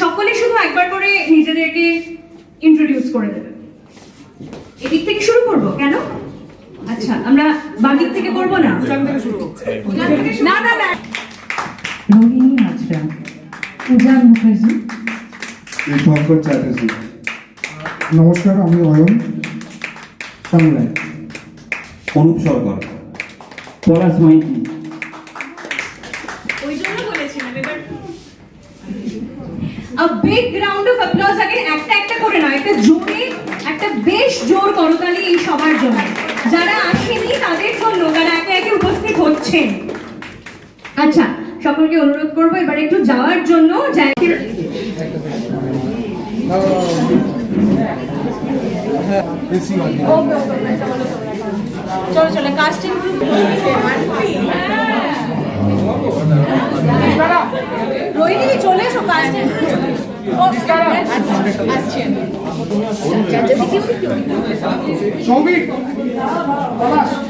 সকলে শুধু একবার করে নিজেদেরকে ইন্ট্রোডিউস করে দেবে এদিক থেকে শুরু করব কেন আচ্ছা আমরা বাদিক থেকে করব না না না না পূজার মুখার্জি শঙ্কর চ্যাটার্জি। নমস্কার আমি অয়ন সামলাই। অনুপ সরকার। পলাশ Maiti. A big round of applause again একটা একটা করে নয় একটা জোরে একটা বেশ জোর করতালি এই সবার জন্য। যারা আসেনি তাদের জন্য যারা একে একে উপস্থিত হচ্ছেন। আচ্ছা সকলকে অনুরোধ করব এবার একটু যাওয়ার জন্য চলো চলো কাস্টিং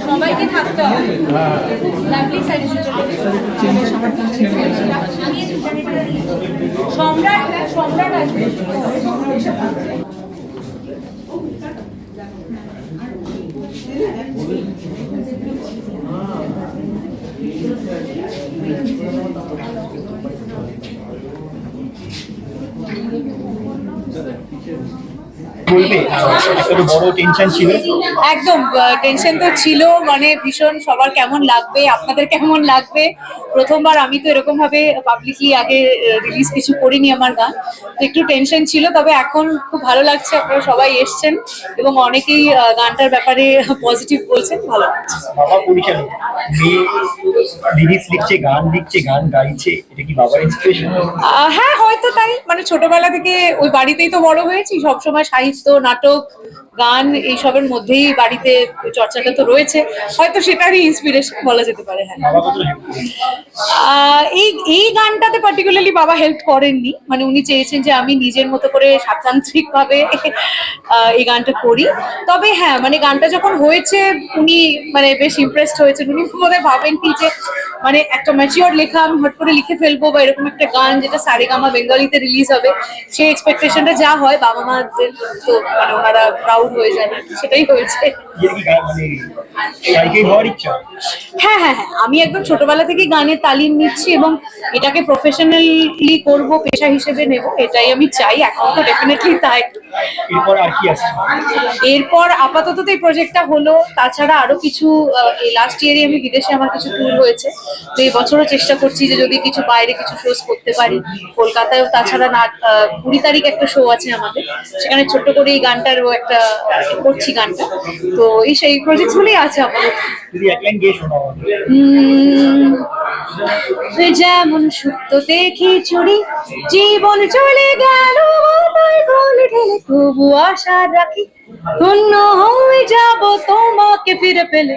সবাইকে থাকতে হবে। সম্রাট সম্রাট আসবে। বলবে একটা তো বড় টেনশন ছিল একদম টেনশন তো ছিল মানে ভীষণ সবার কেমন লাগবে আপনাদের কেমন লাগবে? প্রথমবার আমি তো এরকম ভাবে পাবলিকলি আগে রিলিজ কিছু করিনি আমার গান তো একটু টেনশন ছিল তবে এখন খুব ভালো লাগছে আপনারা সবাই এসছেন এবং অনেকেই গানটার ব্যাপারে পজিটিভ বলছেন ভালো লাগছে। বাবা পরিচালক লিরিক্স লিখছে গান লিখছে গান গাইছে এটা কি বাবার ইন্সপিরেশন হ্যাঁ হয়তো মানে ছোটবেলা থেকে ওই বাড়িতেই তো বড় হয়েছি সবসময় সাহিত্য নাটক গান এইসবের মধ্যেই বাড়িতে চর্চাটা তো রয়েছে। হয়তো সেটারই ইন্সপিরেশন বলা যেতে পারে হ্যাঁ। এই এই গানটাতে পার্টিকুলারলি বাবা হেল্প করেননি। মানে উনি চেয়েছেন যে আমি নিজের মতো করে স্বাতান্ত্রিক ভাবে এই গানটা করি। তবে হ্যাঁ মানে গানটা যখন হয়েছে উনি মানে বেশ ইমপ্রেসড হয়েছেন। উনি বোধহয় ভাবেন কি যে মানে একটা ম্যাচিওর লেখা আমি হট করে লিখে ফেলব বা এরকম একটা গান যেটা সারেগামা বেঙ্গলিতে রিলিজ হবে সেই এক্সপেকটেশনটা যা হয় বাবা মাদের তো মানে ওনারা প্রাউড হয়ে যায়। সেটাই হয়েছে। মানে হ্যাঁ হ্যাঁ হ্যাঁ। আমি একদম ছোটবেলা থেকে গানের তালিম নিচ্ছি এবং এটাকে প্রফেশনালি করব পেশা হিসেবে নেব এটাই আমি চাই। এখন তো ডেফিনেটলি তাই। এরপর আর কি আসছে এরপর আপাতত তো এই প্রজেক্টটা হলো। তাছাড়া আরও কিছু এই লাস্ট ইয়ারে আমি বিদেশে আমার কিছু ট্যুর হয়েছে। তো এই বছরও চেষ্টা করছি যে যদি কিছু বাইরে কিছু শোজ করতে পারি। কলকাতায়ও তাছাড়া না কুড়ি তারিখ একটা শো আছে আমাদের। সেখানে ছোট্ট করে এই গানটারও একটা করছি গানটা। তো এই সেই প্রজেক্ট গুলোই আছে। উম, যেমন সুপ্ত দেখি চুরি জীবন চলে গেল মাথায় গোল ঢেলে তবু আশা রাখি ধন্য হয়ে যাব তোমাকে ফিরে পেলে।